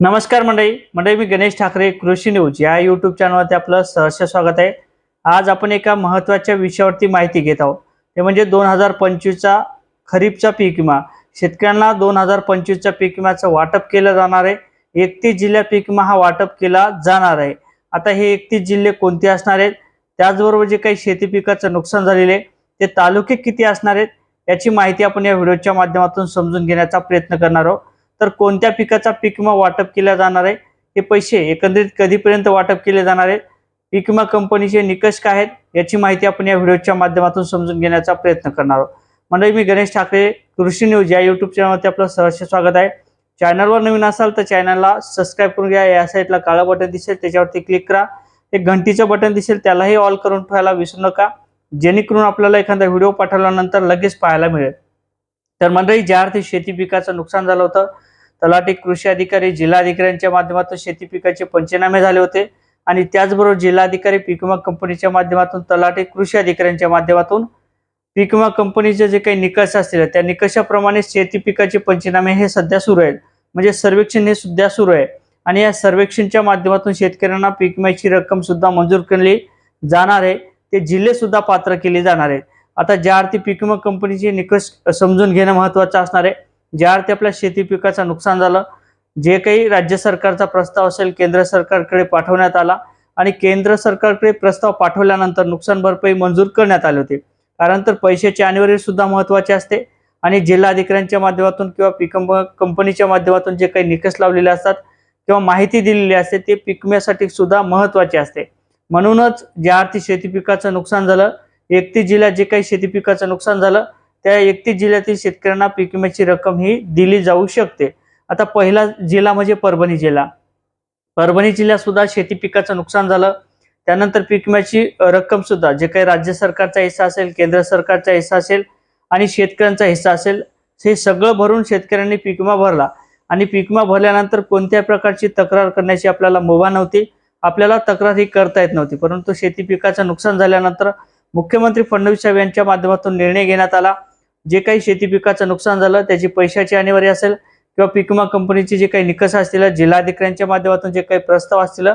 नमस्कार मंडळी. मंडळी मी गणेश ठाकरे कृषी न्यूज या युट्यूब चॅनलवरती आपलं सहर्ष स्वागत आहे. आज आपण एका महत्त्वाच्या विषयावरती माहिती घेत आहोत. ते म्हणजे दोन हजार पंचवीसचा खरीपचा पीक विमा. शेतकऱ्यांना दोन हजार पंचवीसच्या पीक विम्याचं वाटप केलं जाणार आहे. एकतीस जिल्ह्यात पीक विमा हा वाटप केला जाणार आहे. आता हे एकतीस जिल्हे कोणते असणार आहेत? त्याचबरोबर जे काही शेती पिकाचं नुकसान झालेले आहे, ते तालुके किती असणार आहेत? याची माहिती आपण या व्हिडिओच्या माध्यमातून समजून घेण्याचा प्रयत्न करणार आहोत. तर कोणत्या पिकाचा पीक विमा वाटप केला जाणार आहे? हे पैसे एकंदरीत कधीपर्यंत वाटप केले जाणार आहेत? पीक विमा कंपनीचे निकष काय आहेत? याची माहिती आपण या व्हिडिओच्या माध्यमातून समजून घेण्याचा प्रयत्न करणार आहोत. मंडळी मी गणेश ठाकरे कृषी न्यूज या युट्यूब चॅनलवरती आपलं सहर्ष स्वागत आहे. चॅनलवर नवीन असाल तर चॅनलला सबस्क्राईब करून घ्या. या साईडला काळं बटन दिसेल त्याच्यावरती क्लिक करा. एक घंटीचं बटन दिसेल त्यालाही ऑल करून ठेवायला विसरू नका. जेणेकरून आपल्याला एखादा व्हिडिओ पाठवल्यानंतर लगेच पाहायला मिळेल. तर मंडळी ज्या अर्थी शेती पिकाचं नुकसान झालं होतं तलाठी कृषी अधिकारी जिल्हाधिकाऱ्यांच्या माध्यमातून शेती पिकाचे पंचनामे झाले होते आणि त्याचबरोबर जिल्हाधिकारी पीक विमा कंपनीच्या माध्यमातून तलाठी कृषी अधिकाऱ्यांच्या माध्यमातून पीक विमा कंपनीचे जे काही निकष असतील त्या निकषाप्रमाणे शेती पिकाचे पंचनामे हे सध्या सुरू आहेत. म्हणजे सर्वेक्षण हे सुद्धा सुरू आहे. आणि या सर्वेक्षणच्या माध्यमातून शेतकऱ्यांना पीक विम्याची रक्कम सुद्धा मंजूर केली जाणार आहे. ते जिल्हे सुद्धा पात्र केले जाणार आहेत. आता ज्या अर्थी पीक विमा कंपनीचे निकष समजून घेणं महत्वाचं असणार आहे. ज्या अर्थी आपल्या शेती पिकाचं नुकसान झालं जे काही राज्य सरकारचा प्रस्ताव असेल केंद्र सरकारकडे पाठवण्यात आला आणि केंद्र सरकारकडे प्रस्ताव पाठवल्यानंतर नुकसान भरपाई मंजूर करण्यात आले होते. कारण तर पैशाची आणीवरी सुद्धा महत्वाची असते आणि जिल्हाधिकाऱ्यांच्या माध्यमातून किंवा पीक कंपनीच्या माध्यमातून जे काही निकष लावलेले असतात किंवा माहिती दिलेली असते ते पिकम्यासाठी सुद्धा महत्त्वाचे असते. म्हणूनच ज्या अर्थी शेती पिकाचं नुकसान झालं एकतीस जिल्ह्यात जे काही शेती पिकाचं नुकसान झालं त्या एकतीस जिल्ह्यातील शेतकऱ्यांना पीक विम्याची रक्कम ही दिली जाऊ शकते. आता पहिला जिल्हा म्हणजे परभणी जिल्हा. परभणी जिल्ह्यात सुद्धा शेती पिकाचं नुकसान झालं. त्यानंतर पीक विम्याची रक्कम सुद्धा जे काही राज्य सरकारचा हिस्सा असेल केंद्र सरकारचा हिस्सा असेल आणि शेतकऱ्यांचा हिस्सा असेल हे सगळं भरून शेतकऱ्यांनी पीक विमा भरला. आणि पीक विमा भरल्यानंतर कोणत्या प्रकारची तक्रार करण्याची आपल्याला मुभा नव्हती. आपल्याला तक्रार ही करता येत नव्हती. परंतु शेती पिकाचं नुकसान झाल्यानंतर मुख्यमंत्री फडणवीस साहेब यांच्या माध्यमातून निर्णय घेण्यात आला. जे काही शेती पिकाचं नुकसान झालं त्याची पैशाची अनिवार्य असेल किंवा पीक विमा कंपनीचे जे काही निकष असतील जिल्हाधिकाऱ्यांच्या माध्यमातून जे काही प्रस्ताव असतील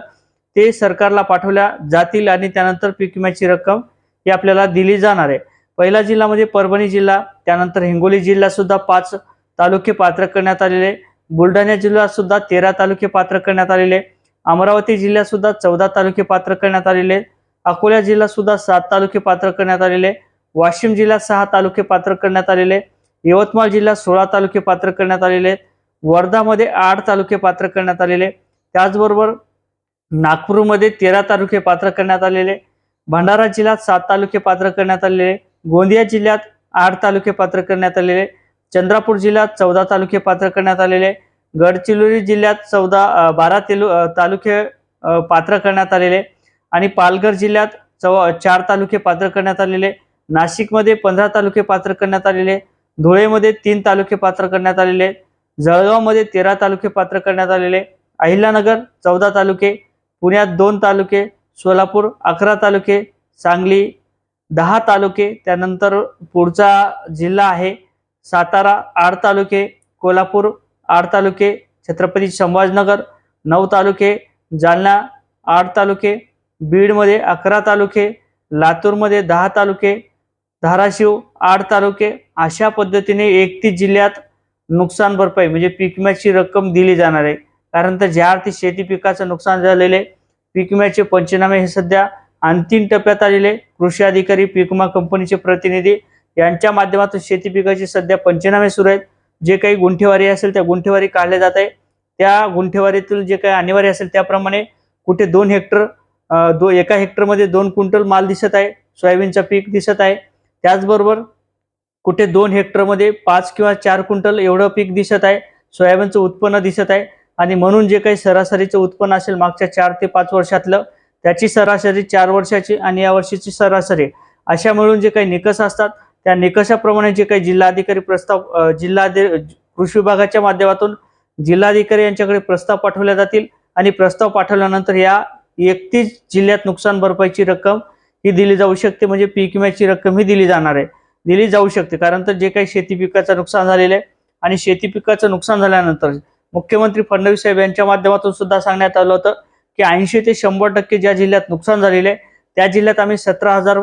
ते सरकारला पाठवल्या जातील आणि त्यानंतर पीक विम्याची रक्कम ही आपल्याला दिली जाणार आहे. पहिला जिल्हा म्हणजे परभणी जिल्हा त्यानंतर हिंगोली जिल्हा सुद्धा पाच तालुके पात्र करण्यात आलेले बुलढाणा जिल्ह्यात सुद्धा तेरा तालुके पात्र करण्यात आलेले अमरावती जिल्ह्यात सुद्धा चौदा तालुके पात्र करण्यात आलेले अकोला जिल्हा सुद्धा सात तालुके पात्र करण्यात आलेले. वाशिम जिल्ह्यात सहा तालुके पात्र करण्यात आलेले. यवतमाळ जिल्ह्यात सोळा तालुके पात्र करण्यात आलेले. वर्धामध्ये आठ तालुके पात्र करण्यात आलेले. त्याचबरोबर नागपूरमध्ये तेरा तालुके पात्र करण्यात आलेले. भंडारा जिल्ह्यात सात तालुके पात्र करण्यात आलेले. गोंदिया जिल्ह्यात आठ तालुके पात्र करण्यात आलेले. चंद्रापूर जिल्ह्यात चौदा तालुके पात्र करण्यात आलेले. गडचिरोली जिल्ह्यात चौदा बारा तेलु तालुके पात्र करण्यात आलेले. आणि पालघर जिल्ह्यात चौ चार तालुके पात्र करण्यात आलेले नाशिकमध्ये पंधरा तालुके पात्र करण्यात आलेले धुळेमध्ये तीन तालुके पात्र करण्यात आलेले जळगावमध्ये तेरा तालुके पात्र करण्यात आलेले अहिल्यानगर चौदा तालुके पुण्यात दोन तालुके सोलापूर अकरा तालुके सांगली दहा तालुके त्यानंतर पुढचा जिल्हा आहे सातारा आठ तालुके कोल्हापूर आठ तालुके छत्रपती संभाजनगर नऊ तालुके जालना आठ तालुके बीडमध्ये अकरा तालुके लातूरमध्ये दहा तालुके धाराशिव आठ तालुके अशा पद्धतीने एकतीस जिल्ह्यात नुकसान भरपाई म्हणजे पीक विम्याची रक्कम दिली जाणार आहे. कारण तर ज्या अर्थी शेती पिकाचं नुकसान झालेले पीक विम्याचे पंचनामे हे सध्या अंतिम टप्प्यात आलेले कृषी अधिकारी पीक विमा कंपनीचे प्रतिनिधी यांच्या माध्यमातून शेती पिकाचे सध्या पंचनामे सुरू आहेत. जे काही गुंठेवारी असेल त्या गुंठेवारी काढल्या जात आहे त्या गुंठेवारीतील जे काही अनिवार्य असेल त्याप्रमाणे कुठे दोन हेक्टर दो एका हेक्टरमध्ये दोन क्विंटल माल दिसत आहे सोयाबीनचं पीक दिसत आहे. त्याचबरोबर कुठे दोन हेक्टरमध्ये पाच किंवा चार क्विंटल एवढं पीक दिसत आहे सोयाबीनचं उत्पन्न दिसत आहे. आणि म्हणून जे काही सरासरीचं उत्पन्न असेल मागच्या चार ते पाच वर्षातलं त्याची सरासरी चार वर्षाची आणि या वर्षीची सरासरी. अशा मिळून जे काही निकष असतात त्या निकषाप्रमाणे जे काही जिल्हाधिकारी प्रस्ताव जिल्हाधि कृषी विभागाच्या माध्यमातून जिल्हाधिकारी यांच्याकडे प्रस्ताव पाठवले जातील. आणि प्रस्ताव पाठवल्यानंतर या एकतीस जिल्ह्यात नुकसान भरपाईची रक्कम ही दिली जाऊ शकते म्हणजे पीक विम्याची रक्कम ही दिली जाणार आहे. दिली जाऊ शकते कारण तर जे काही शेती पिकाचं नुकसान झालेलं आहे आणि शेती पिकाचं नुकसान झाल्यानंतर मुख्यमंत्री फडणवीस साहेब यांच्या माध्यमातून सुद्धा सांगण्यात आलं होतं की ऐंशी ते शंभर टक्के ज्या जिल्ह्यात नुकसान झालेलं आहे त्या जिल्ह्यात आम्ही सतरा हजार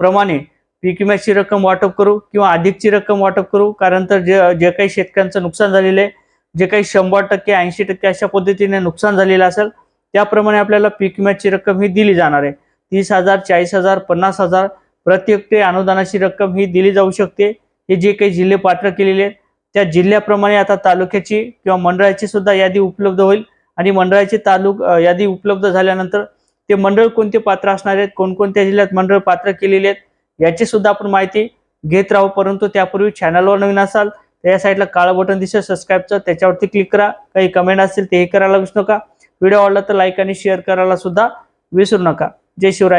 प्रमाणे पीक विम्याची रक्कम वाटप करू किंवा अधिकची रक्कम वाटप करू कारण तर जे जे काही शेतकऱ्यांचं नुकसान झालेलं आहे जे काही शंभर टक्के ऐंशी टक्के अशा पद्धतीने नुकसान झालेलं असेल त्याप्रमाणे आपल्याला पीक विम्याची रक्कम ही दिली जाणार आहे. तीस हजार चाळीस हजार पन्नास हजार प्रत्येक ते अनुदानाची रक्कम ही दिली जाऊ शकते. हे जे काही जिल्हे पात्र केलेले आहेत त्या जिल्ह्याप्रमाणे आता तालुक्याची किंवा मंडळाची सुद्धा यादी उपलब्ध होईल आणि मंडळाची तालुक यादी उपलब्ध झाल्यानंतर ते मंडळ कोणते पात्र असणार आहेत कोणकोणत्या जिल्ह्यात मंडळ पात्र केलेले आहेत याची सुद्धा आपण माहिती घेत राहू. परंतु त्यापूर्वी चॅनलवर नवीन असाल तर या साईडला काळं बटन दिसेल सबस्क्राईबचं त्याच्यावरती क्लिक करा. काही कमेंट असतील तेही करायला विसरू नका. व्हिडिओ आवडला तर लाईक आणि शेअर करायला सुद्धा विसरू नका. जय शिवराय.